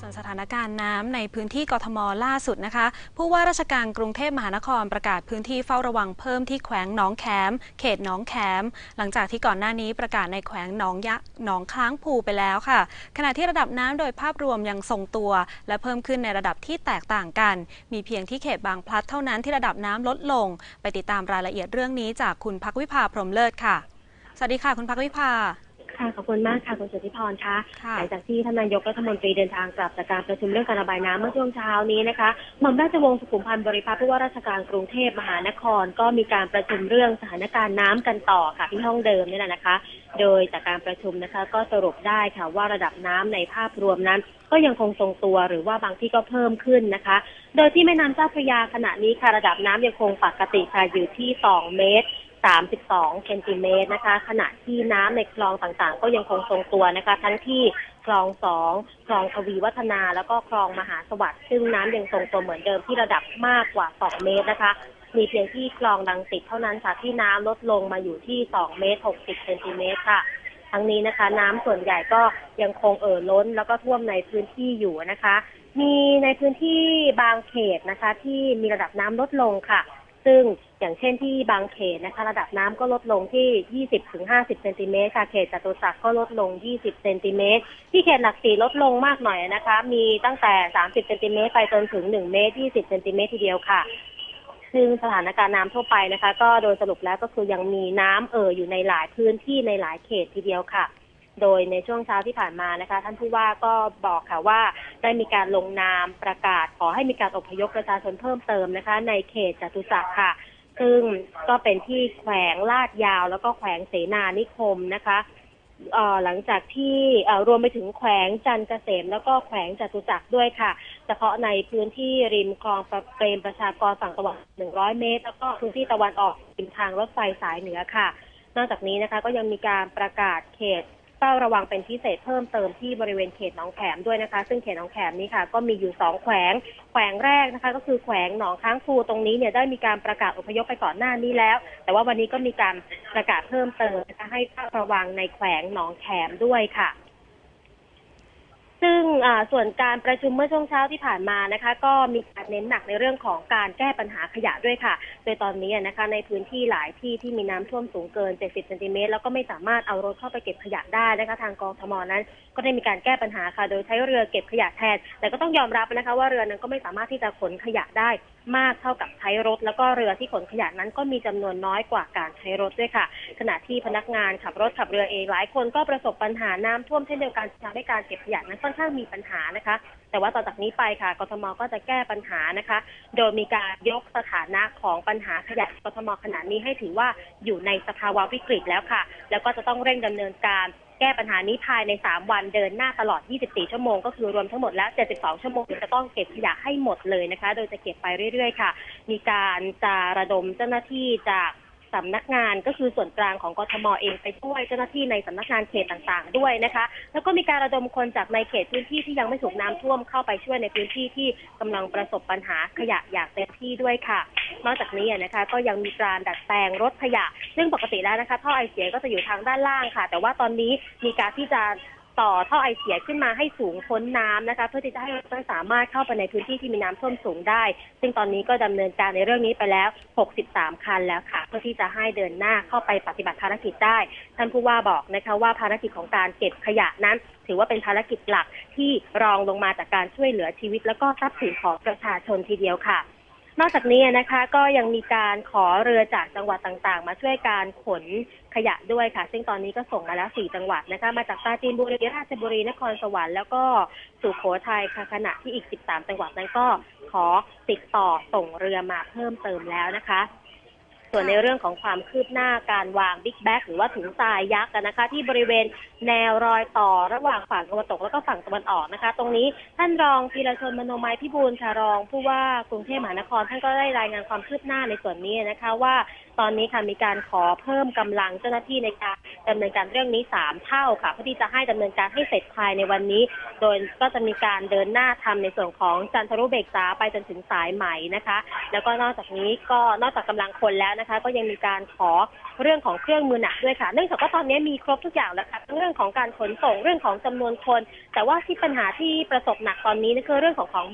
ส่วนสถานการณ์น้ำในพื้นที่กทมล่าสุดนะคะ ผู้ว่าราชการกรุงเทพมหานครประกาศพื้นที่เฝ้าระวังเพิ่มที่แขวงหนองแขม เขตหนองแขม หลังจากที่ก่อนหน้านี้ประกาศในแขวงหนองยะหนองค้างภูไปแล้วค่ะ ขณะที่ระดับน้ำโดยภาพรวมยังทรงตัว และเพิ่มขึ้นในระดับที่แตกต่างกัน มีเพียงที่เขตบางพลัดเท่านั้นที่ระดับน้ำลดลง ไปติดตามรายละเอียดเรื่องนี้จากคุณพักวิภาพรหมเลิศค่ะสวัสดีค่ะ คุณพักวิภา ค่ะขอบคุณมากค่ะคุณสุทธิพรคะค่ะ หลังจากที่ท่านนายกรัฐมนตรีเดินทางกลับจากการประชุมเรื่องการระบายน้ำเมื่อช่วงเช้านี้นะคะหม่อมราชวงศ์สุขุมพันธ์บริพัตรผู้ว่าราชการกรุงเทพมหานคร ก็มีการประชุมเรื่องสถานการณ์น้ำกันต่อค่ะที่ห้องเดิมนี่แหละนะคะ โดยจากการประชุมนะคะ ก็สรุปได้ค่ะว่าระดับน้ำในภาพรวมนั้น ก็ยังคงทรงตัวหรือว่าบางที่ก็เพิ่มขึ้นนะคะ โดยที่แม่น้ำเจ้าพระยาขณะนี้ค่ะระดับน้ำยังคงปกติค่ะอยู่ที่ 2 เมตร 32เซนติเมตรนะคะ ขณะที่น้ำในคลองต่างๆ ก็ยังคงทรงตัวนะคะ ทั้งที่คลองสองคลองทวีวัฒนาแล้วก็คลองมหาสวัสดิ์ซึ่งน้ำยังทรงตัวเหมือนเดิมที่ระดับมากกว่า 2 เมตรนะคะ มีเพียงที่คลองดังติดเท่านั้นค่ะที่น้ำลดลงมาอยู่ที่ 2 เมตร 60เซนติเมตรค่ะทั้งนี้นะคะ น้ำส่วนใหญ่ก็ยังคงเอ่อล้น แล้วก็ท่วมในพื้นที่อยู่นะคะ มีในพื้นที่บางเขตนะคะ ที่มีระดับน้ำลดลงค่ะ ซึ่งอย่างเช่นที่บางเขตนะคะระดับน้ำก็ลดลงที่ 20ถึง50 เซนติเมตรค่ะเขตจตุจักรก็ลดลง 20 เซนติเมตร ที่เขตหลักสี่ลดลงมากหน่อยนะคะ มีตั้งแต่ 30 เซนติเมตรไปจนถึง 1 เมตร 20 เซนติเมตรทีเดียวค่ะ ซึ่งสถานการณ์น้ำทั่วไปนะคะ ก็โดยสรุปแล้วก็คือยังมีน้ำเอ่ออยู่ในหลายพื้นที่ในหลายเขตทีเดียวค่ะ โดยในช่วงเช้าที่ผ่านมานะคะ ท่านผู้ว่าก็บอกค่ะว่าได้มีการลงนามประกาศขอให้มีการอพยพประชาชนเพิ่มเติมนะคะ ในเขตจตุจักรค่ะ ซึ่งก็เป็นที่แขวงลาดยาว แล้วก็แขวงเสนานิคมนะคะหลังจากที่รวมไปถึงแขวงจันเกษม แล้วก็แขวงจตุจักรด้วยค่ะ เฉพาะในพื้นที่ริมคลองประเปรมประชากรฝั่งตะวันออก100เมตร แล้วก็พื้นที่ตะวันออกริมทางรถไฟสายเหนือค่ะ นอกจากนี้นะคะก็ยังมีการประกาศเขต เฝ้าระวังเป็นพิเศษเพิ่มเติมที่บริเวณเขตหนองแขมด้วยนะคะ ซึ่งเขตหนองแขมนี้ค่ะ ก็มีอยู่สองแขวง แขวงแรกนะคะ ก็คือแขวงหนองค้างคูตรงนี้เนี่ยได้มีการประกาศอพยพไปก่อนหน้านี้แล้ว แต่ว่าวันนี้ก็มีการประกาศเพิ่มเติมนะคะให้เฝ้าระวังในแขวงหนองแขมด้วยค่ะ ส่วนการประชุมเมื่อช่วงเช้าที่ผ่านมานะคะ ก็มีการเน้นหนักในเรื่องของการแก้ปัญหาขยะด้วยค่ะ โดยตอนนี้นะคะในพื้นที่หลายที่ที่มีน้ำท่วมสูงเกิน 70เซนติเมตรแล้วก็ไม่สามารถเอารถเข้าไปเก็บขยะได้นะคะ ทางกองทมนั้น ก็ได้มีการแก้ปัญหาค่ะ โดยใช้เรือเก็บขยะแทน แต่ก็ต้องยอมรับนะคะ ว่าเรือนั้นก็ไม่สามารถที่จะขนขยะได้ มากเท่ากับใช้รถ แล้วก็เรือที่ขนขยะนั้นก็มีจำนวนน้อยกว่าการใช้รถด้วยค่ะ ขณะที่พนักงานขับรถขับเรือเองหลายคนก็ประสบปัญหาน้ำท่วมเช่นเดียวกันทำให้การเก็บขยะนั้นค่อนข้างมีปัญหานะคะ แต่ว่าต่อจากนี้ไปค่ะกทมก็จะแก้ปัญหานะคะ โดยมีการยกสถานะของปัญหาขยะกทมขณะนี้ให้ถือว่าอยู่ในสภาวะวิกฤตแล้วค่ะ แล้วก็จะต้องเร่งดำเนินการ แก้ปัญหานี้ภายใน 3 วันเดินหน้าตลอด 24 ชั่วโมง ก็คือรวมทั้งหมดแล้ว 72 ชั่วโมงจะต้องเก็บขยะให้หมดเลยนะคะ โดยจะเก็บไปเรื่อย ๆ ค่ะ มีการจะระดมเจ้าหน้าที่จาก สำนักงานก็คือส่วนกลางของกทมเองไปช่วยเจ้าหน้าที่ในสำนักงานเขตต่างๆ ด้วยนะคะ แล้วก็มีการระดมคนจากในเขตพื้นที่ที่ยังไม่ถูกน้ำท่วมเข้าไปช่วยในพื้นที่ที่กำลังประสบปัญหาขยะอย่างเต็มที่ด้วยค่ะ นอกจากนี้นะคะ ก็ยังมีการดัดแปลงรถขยะ ซึ่งปกติแล้วนะคะท่อไอเสียก็จะอยู่ทางด้านล่างค่ะ แต่ว่าตอนนี้มีการที่จะ ต่อท่อไอเสียขึ้นมาให้สูงพ้นน้ำนะคะ เพื่อที่จะให้รถสามารถเข้าไปในพื้นที่ที่มีน้ำท่วมสูงได้ ซึ่งตอนนี้ก็ดำเนินการในเรื่องนี้ไปแล้ว 63 คันแล้วค่ะ เพื่อที่จะให้เดินหน้าเข้าไปปฏิบัติภารกิจได้ ท่านผู้ว่าบอกนะคะว่าภารกิจของการเก็บขยะนั้น ถือว่าเป็นภารกิจหลักที่รองลงมาจากการช่วยเหลือชีวิต และก็ทรัพย์สินของประชาชนทีเดียวค่ะ นอกจากนี้นะคะก็ยังมีการขอเรือจากจังหวัดต่างๆ มาช่วยการขนขยะด้วยค่ะ ซึ่งตอนนี้ก็ส่งมาแล้ว4จังหวัดนะคะ มาจากปราจีนบุรีราชบุรีนครสวรรค์แล้วก็สุโขทัยค่ะขณะที่อีก 13 จังหวัดนั้นก็ขอติดต่อส่งเรือมาเพิ่มเติมแล้วนะคะ ส่วนในเรื่องของความคืบหน้าการวางบิ๊กแบ็กหรือว่าถุงทรายยักษ์นะคะ ที่บริเวณแนวรอยต่อระหว่างฝั่งตะวันตกแล้วก็ฝั่งตะวันออกนะคะ ตรงนี้ท่านรองพีรชนมโนมัยพิบูลค่ะรองผู้ว่ากรุงเทพมหานครท่านก็ได้รายงานความคืบหน้าในส่วนนี้นะคะ ว่าตอนนี้ค่ะมีการขอเพิ่มกำลังเจ้าหน้าที่ในการ ดำเนินการเรื่องนี้สามเท่าค่ะเพื่อที่จะให้ดำเนินการให้เสร็จภายในวันนี้ โดยก็จะมีการเดินหน้าทำในส่วนของจันทรุเบกษาไปจนถึงสายไหมนะคะ แล้วก็นอกจากนี้ก็นอกจากกำลังคนแล้วนะคะ ก็ยังมีการขอเรื่องของเครื่องมือหนักด้วยค่ะเนื่องจากว่าตอนนี้มีครบทุกอย่างแล้วค่ะเรื่องของการขนส่งเรื่องของจำนวนคน แต่ว่าที่ปัญหาที่ประสบหนักตอนนี้นี่นคือเรื่องของของ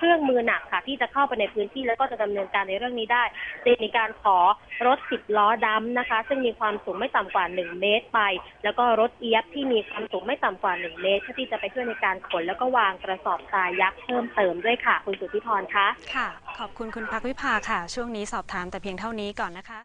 เครื่องมือหนักค่ะ ที่จะเข้าไปในพื้นที่แล้วก็จะดำเนินการในเรื่องนี้ได้จะมีการขอรถสิบล้อดำนะคะ ซึ่งมีความสูงไม่ต่ำกว่า 1 เมตรไป แล้วก็รถเอียบที่มีความสูงไม่ต่ำกว่า 1 เมตรเพื่อที่จะไปช่วยในการขนแล้วก็วางกระสอบทรายยักษ์เพิ่มเติมด้วยค่ะ คุณสุทธิพรคะค่ะ ขอบคุณคุณพักวิภาค่ะ ช่วงนี้สอบถามแต่เพียงเท่านี้ก่อนนะคะ